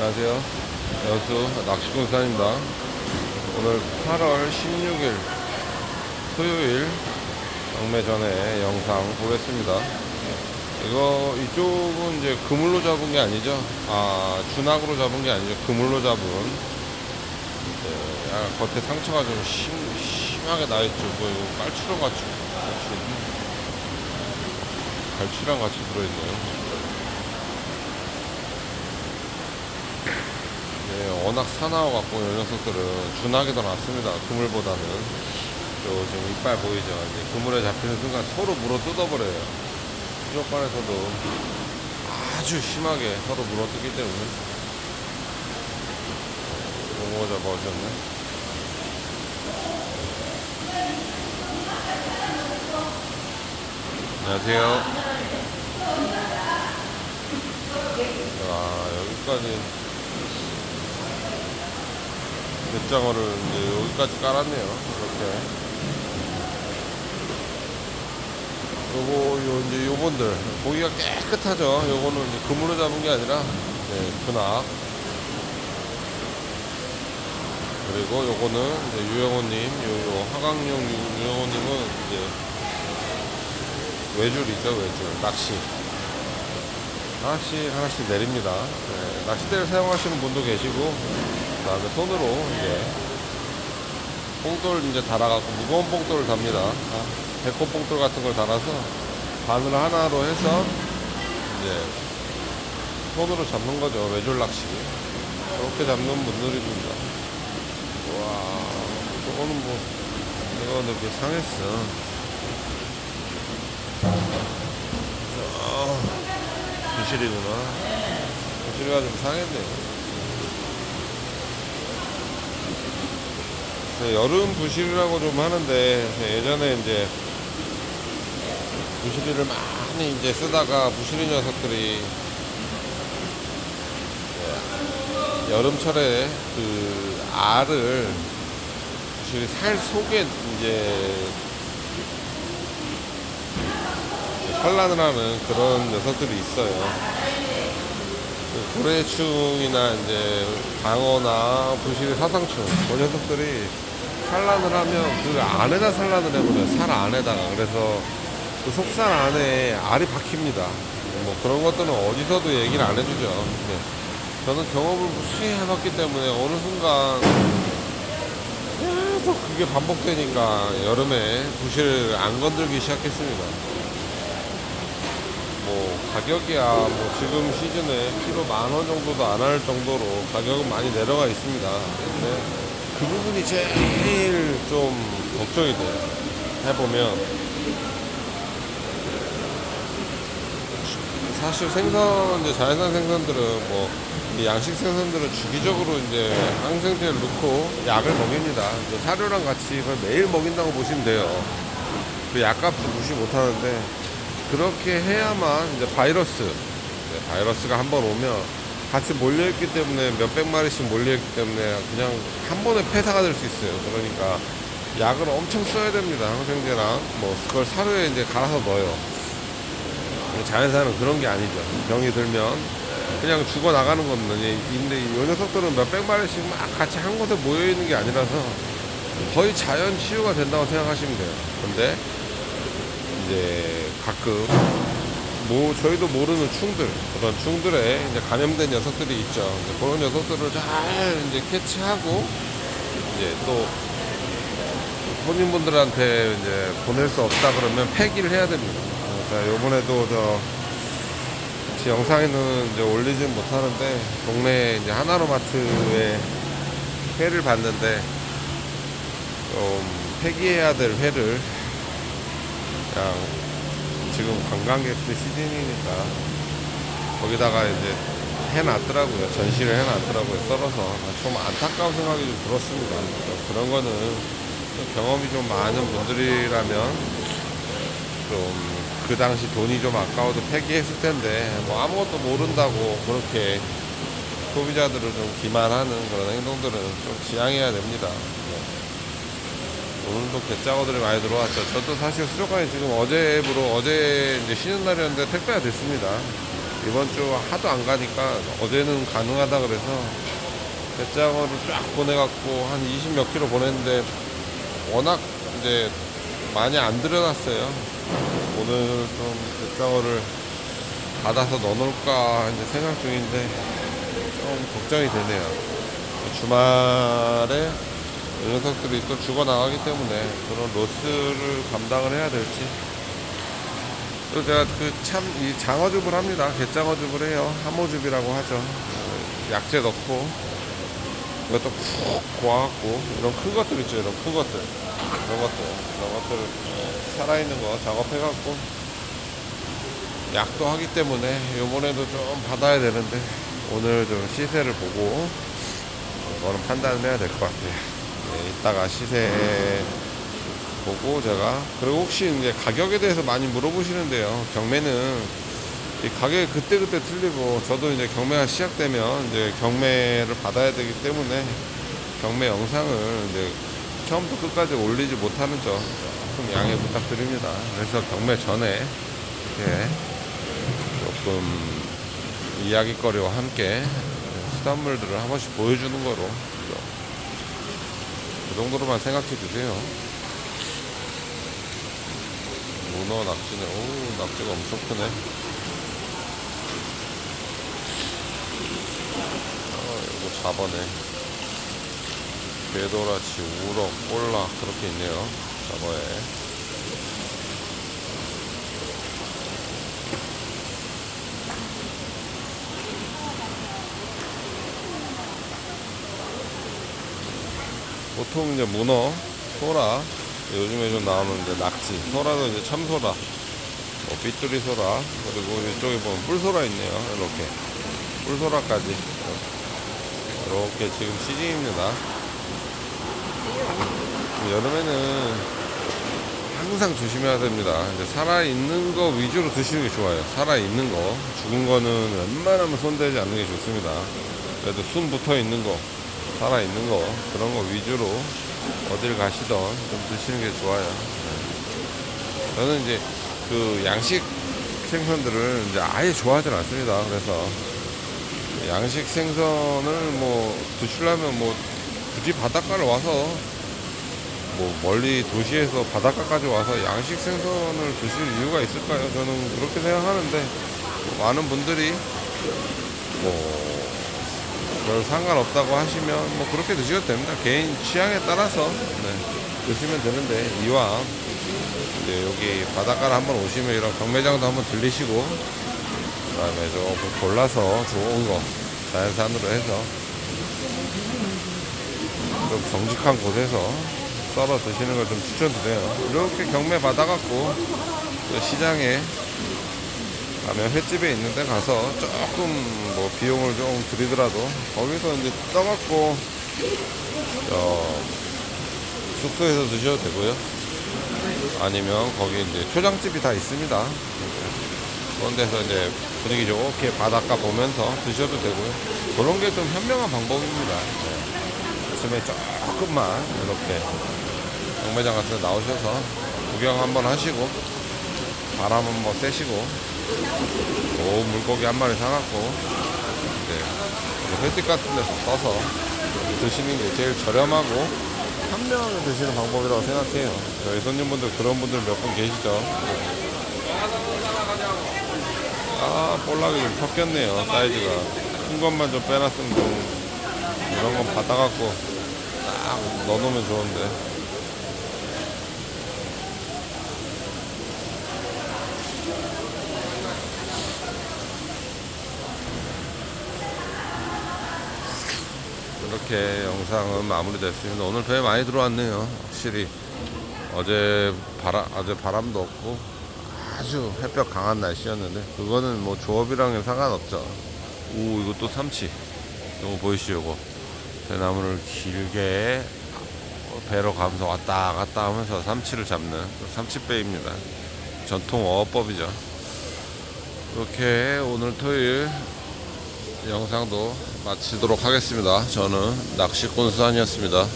안녕하세요. 여수 낚시꾼산입니다. 오늘 8월 16일 토요일 경매 전에 영상 보겠습니다. 이거 이쪽은 이제 그물로 잡은 게 아니죠. 아 준학으로 잡은 게 아니죠. 그물로 잡은 네, 약간 겉에 상처가 좀 심, 심하게 나 있죠. 뭐 이거 같이 같이 갈치랑 같이 들어있네요. 네, 워낙 사나워 갖고 이 녀석들은 준하게 더 낫습니다. 그물보다는. 또 지금 이빨 보이죠? 이제 그물에 잡히는 순간 서로 물어 뜯어버려요. 수족관에서도 아주 심하게 서로 물어 뜯기 때문에. 용어 잡아오셨네. 안녕하세요. 아, 여기까지 뱃장어를 이제 여기까지 깔았네요. 이렇게. 요거, 요, 이제 요번들. 고기가 깨끗하죠. 요거는 이제 그물로 잡은 게 아니라, 네, 분악. 그리고 요거는 이제 유영호님, 요, 요 하강용 유- 유영호님은 이제 외줄이죠, 외줄. 낚시. 하나씩 하나씩 내립니다. 네, 낚싯대를 사용하시는 분도 계시고, 그 다음에 손으로 이제 뽕돌 이제 달아갖고 무거운 뽕돌을 답니다. 아, 백호 뽕돌 같은 걸 달아서 바늘 하나로 해서 이제 손으로 잡는 거죠. 외줄 낚시. 그렇게 잡는 분들입니다. 와, 저거는 뭐, 이거 이렇게 상했어. 아, 부실이구나. 부실이가 좀 상했네요. 네, 여름 부실이라고 좀 하는데 네, 예전에 이제 부실이를 많이 이제 쓰다가 부실이 녀석들이 네, 여름철에 그 알을 부실이 살 속에 이제 산란을 하는 그런 녀석들이 있어요. 그 고래충이나 이제 방어나 부실이 사상충 그 녀석들이 산란을 하면 그 안에다 산란을 해버려요. 살 안에다가. 그래서 그 속살 안에 알이 박힙니다. 뭐 그런 것들은 어디서도 얘기를 안 해주죠. 근데 저는 경험을 무수히 해봤기 때문에 어느 순간 계속 그게 반복되니까 여름에 부실을 안 건들기 시작했습니다 뭐 가격이야 뭐 지금 시즌에 키로 만 원 정도도 안 할 정도로 가격은 많이 내려가 있습니다. 근데 그 부분이 제일 좀 걱정이 돼요. 해보면 사실 생선 이제 자연산 생선들은 뭐이 양식 생선들은 주기적으로 이제 항생제를 넣고 약을 먹입니다. 사료랑 같이 그걸 매일 먹인다고 보시면 돼요. 그 약값도 무시 못 하는데 그렇게 해야만 이제 바이러스, 네, 바이러스가 한 번 오면 같이 몰려있기 때문에 몇백 마리씩 몰려있기 때문에 그냥 한 번에 폐사가 될 수 있어요. 그러니까 약을 엄청 써야 됩니다. 항생제랑 뭐 그걸 사료에 이제 갈아서 넣어요. 자연사는 그런 게 아니죠. 병이 들면 그냥 죽어 나가는 겁니다. 근데 이 녀석들은 몇백 마리씩 막 같이 한 곳에 모여 있는 게 아니라서 거의 자연 치유가 된다고 생각하시면 돼요. 근데 이제 가끔 뭐 저희도 모르는 충들 그런 충들에 이제 감염된 녀석들이 있죠. 이제 그런 녀석들을 잘 이제 캐치하고 이제 또 손님분들한테 이제 보낼 수 없다 그러면 폐기를 해야 됩니다. 어, 자, 요번에도 저 제 영상에는 이제 올리진 못하는데 동네 이제 하나로마트에 회를 봤는데 좀 폐기해야 될 회를 그냥 지금 관광객들 시즌이니까 거기다가 이제 해놨더라고요. 전시를 해놨더라고요. 썰어서 좀 안타까운 생각이 좀 들었습니다. 그런 거는 좀 경험이 좀 많은 분들이라면 좀 그 당시 돈이 좀 아까워도 폐기했을 텐데 뭐 아무것도 모른다고 그렇게 소비자들을 좀 기만하는 그런 행동들은 좀 지양해야 됩니다. 네. 오늘도 개짜고들이 많이 들어왔죠. 저도 사실 수족관에 지금 어제부로 어제 이제 쉬는 날이었는데 택배가 됐습니다. 이번 주 하도 안 가니까 어제는 가능하다 그래서 배짱어를 쫙 보내갖고 한 20 몇 킬로 보냈는데 워낙 이제 많이 안 들여놨어요. 오늘 좀 배짱어를 받아서 넣어놓을까 이제 생각 중인데 좀 걱정이 되네요. 주말에 이 녀석들이 또 죽어나가기 때문에 그런 로스를 감당을 해야 될지 또 제가 그 참 이 장어줍을 합니다. 갯장어줍을 해요. 함호줍이라고 하죠. 어, 약재 넣고 이것도 푹 고아갖고 이런 큰 것들 있죠. 이런 큰 것들 이런 것들 이런 것들을 살아있는 거 작업해갖고 약도 하기 때문에 요번에도 좀 받아야 되는데 오늘 좀 시세를 보고 그거는 판단을 해야 될 것 같아요. 네, 이따가 시세 보고 제가 그리고 혹시 이제 가격에 대해서 많이 물어보시는데요. 경매는 이 가격이 그때그때 틀리고 저도 이제 경매가 시작되면 이제 경매를 받아야 되기 때문에 경매 영상을 이제 처음부터 끝까지 올리지 못하는 점 조금 양해 부탁드립니다. 그래서 경매 전에 이렇게 조금 이야기거리와 함께 수단물들을 한 번씩 보여주는 거로 그 정도로만 생각해 주세요. 문어 낙지네. 오, 낙지가 엄청 크네. 아, 이거 잡아네. 배도라치, 우럭, 꼴락 그렇게 있네요. 잡어에. 보통 이제 문어, 소라, 요즘에 좀 나오는 이제 낙지, 소라도 이제 참소라, 뭐 삐뚤이 소라, 그리고 이쪽에 보면 뿔소라 있네요. 이렇게. 뿔소라까지. 이렇게 지금 시즌입니다. 여름에는 항상 조심해야 됩니다. 이제 살아있는 거 위주로 드시는 게 좋아요. 살아있는 거. 죽은 거는 웬만하면 손대지 않는 게 좋습니다. 그래도 숨 붙어 있는 거, 살아있는 거, 그런 거 위주로 어딜 가시던 좀 드시는 게 좋아요. 네. 저는 이제 그 양식 생선들을 이제 아예 좋아하진 않습니다. 그래서 양식 생선을 뭐 드시려면 뭐 굳이 바닷가를 와서 뭐 멀리 도시에서 바닷가까지 와서 양식 생선을 드실 이유가 있을까요? 저는 그렇게 생각하는데 많은 분들이 뭐 별 상관없다고 하시면 뭐 그렇게 드셔도 됩니다. 개인 취향에 따라서 네, 드시면 되는데 이왕 이제 여기 바닷가를 한번 오시면 이런 경매장도 한번 들리시고 그다음에 조금 골라서 좋은 거 자연산으로 해서 좀 정직한 곳에서 썰어 드시는 걸 좀 추천드려요. 이렇게 경매 받아갖고 또 시장에 가면 횟집에 있는데 가서 조금 뭐 비용을 좀 들이더라도 거기서 이제 떠갖고 저 숙소에서 드셔도 되고요. 아니면 거기 이제 초장집이 다 있습니다. 그런 데서 이제 분위기 좋게 바닷가 보면서 드셔도 되고요. 그런 게 좀 현명한 방법입니다. 네. 아침에 조금만 이렇게 경매장 같은 데 나오셔서 구경 한번 하시고 바람 한번 쐬시고 오 물고기 한 마리 사갖고 이제 횟집 같은 데서 써서 드시는 게 제일 저렴하고 현명하게 드시는 방법이라고 생각해요. 저희 손님분들 그런 분들 몇 분 계시죠? 아 볼락이 좀 섞였네요 사이즈가 큰 것만 좀 빼놨으면 좀 이런 건 받아갖고 딱 넣어놓으면 좋은데 이렇게 영상은 마무리됐습니다. 오늘 배 많이 들어왔네요. 확실히 어제 바람 어제 바람도 없고 아주 햇볕 강한 날씨였는데 그거는 뭐 조업이랑은 상관없죠. 오 이거 또 삼치. 이거 보이시죠? 이거 대나무를 길게 배로 가면서 왔다 갔다 하면서 삼치를 잡는 삼치배입니다. 전통 어업법이죠. 이렇게 오늘 토요일 영상도 마치도록 하겠습니다. 저는 낚시꾼 수산이었습니다.